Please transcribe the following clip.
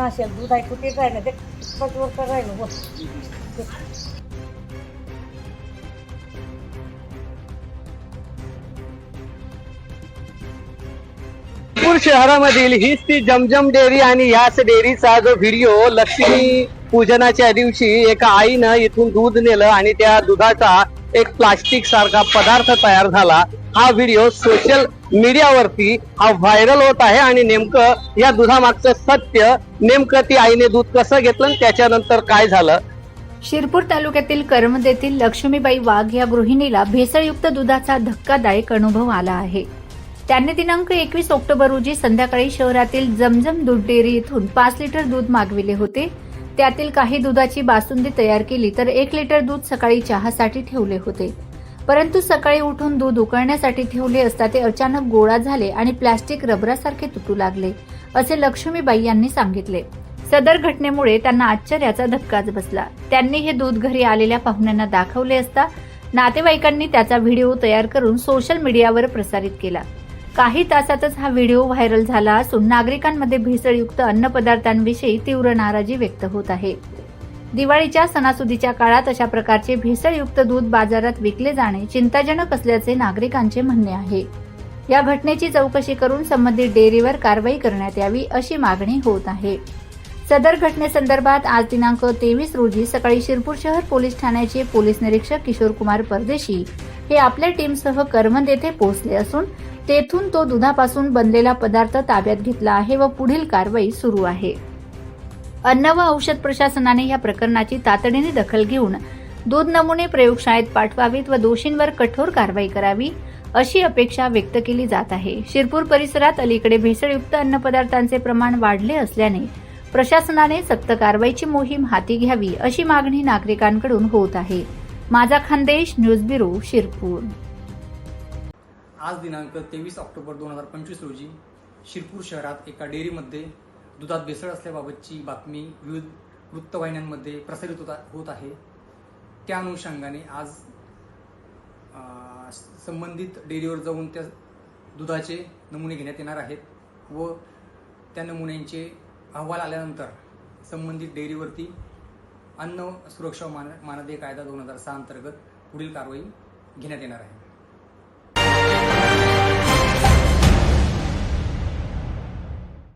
असेल दूध आहे कुठे राहिलं ते पाच तर राहिलं हो नागपूर शहरामधील हीच ती जमजम डेअरी आणि याच डेअरीचा जो व्हिडिओ लक्ष्मी पूजनाच्या दिवशी एका आईनं इथून दूध नेलं आणि त्या दुधाचा एक प्लास्टिक सारखा पदार्थ तयार झाला. हा व्हिडिओ सोशल मीडियावरती हा व्हायरल होत आहे आणि नेमकं या दुधामागचं सत्य नेमकं ती आईने दूध कसं घेतलं आणि त्याच्यानंतर काय झालं? शिरपूर तालुक्यातील करमद येथील लक्ष्मीबाई वाघ या गृहिणीला भेसळयुक्त दुधाचा धक्कादायक अनुभव आला आहे. त्यांनी दिनांक एकवीस ऑक्टोबर रोजी संध्याकाळी शहरातील जमजम दूध डेअरी इथून पाच लिटर दूध मागविले होते. त्यातील काही दुधाची बासुंदी तयार केली तर एक लिटर दूध सकाळी चहासाठी ठेवले होते. परंतु सकाळी उठून दूध उकळण्यासाठी ठेवले असता ते अचानक गोळा झाले आणि प्लॅस्टिक रबरासारखे तुटू लागले असे लक्ष्मीबाई यांनी सांगितले. सदर घटनेमुळे त्यांना आश्चर्याचा धक्काच बसला. त्यांनी हे दूध घरी आलेल्या पाहुण्यांना दाखवले असता नातेवाईकांनी त्याचा व्हिडिओ तयार करून सोशल मीडियावर प्रसारित केला. काही तासातच हा व्हिडिओ व्हायरल झाला असून नागरिकांमध्ये भेसळयुक्त अन्नपदार्थांविषयी तीव्र नाराजी व्यक्त होत आहे. दिवाळीच्या सणासुदीच्या काळात अशा प्रकारचे भेसळयुक्त दूध बाजारात विकले जाणे चिंताजनक असल्याचे नागरिकांचे म्हणणे आहे. या घटनेची चौकशी करून संबंधित डेअरीवर कारवाई करण्यात यावी अशी मागणी होत आहे. सदर घटनेसंदर्भात आज दिनांक तेवीस रोजी सकाळी शिरपूर शहर पोलीस ठाण्याचे पोलीस निरीक्षक किशोर कुमार परदेशी हे आपल्या टीमसह करमंद येथे पोहोचले असून तेथून तो दुधापासून बनलेला पदार्थ ताब्यात घेतला आहे व पुढील कारवाई सुरू आहे. अन्न व औषध प्रशासनाने या प्रकरणाची तातडीने दखल घेऊन दूध नमुने प्रयोगशाळेत पाठवावीत व दोषींवर कठोर कारवाई करावी अशी अपेक्षा व्यक्त केली जात आहे. शिरपूर परिसरात अलीकडे भेसळयुक्त अन्नपदार्थांचे प्रमाण वाढले असल्याने प्रशासनाने सक्त कारवाईची मोहीम हाती घ्यावी अशी मागणी नागरिकांकडून होत आहे. माझा खानदेश न्यूज ब्युरो शिरपूर. आज दिनांक तेवीस ऑक्टोबर दोन हजार पंचवीस रोजी शिरपूर शहरात एका डेअरीमध्ये दुधात भेसळ असल्याबाबतची बातमी विविध वृत्तवाहिन्यांमध्ये प्रसारित होता होत आहे. त्या अनुषंगाने आज संबंधित डेअरीवर जाऊन त्या दुधाचे नमुने घेण्यात येणार आहेत व त्या नमुन्यांचे अहवाल आल्यानंतर संबंधित डेअरीवरती अन्न सुरक्षा मान मानदेय कायदा दोन हजार सहा अंतर्गत पुढील कारवाई घेण्यात येणार आहे.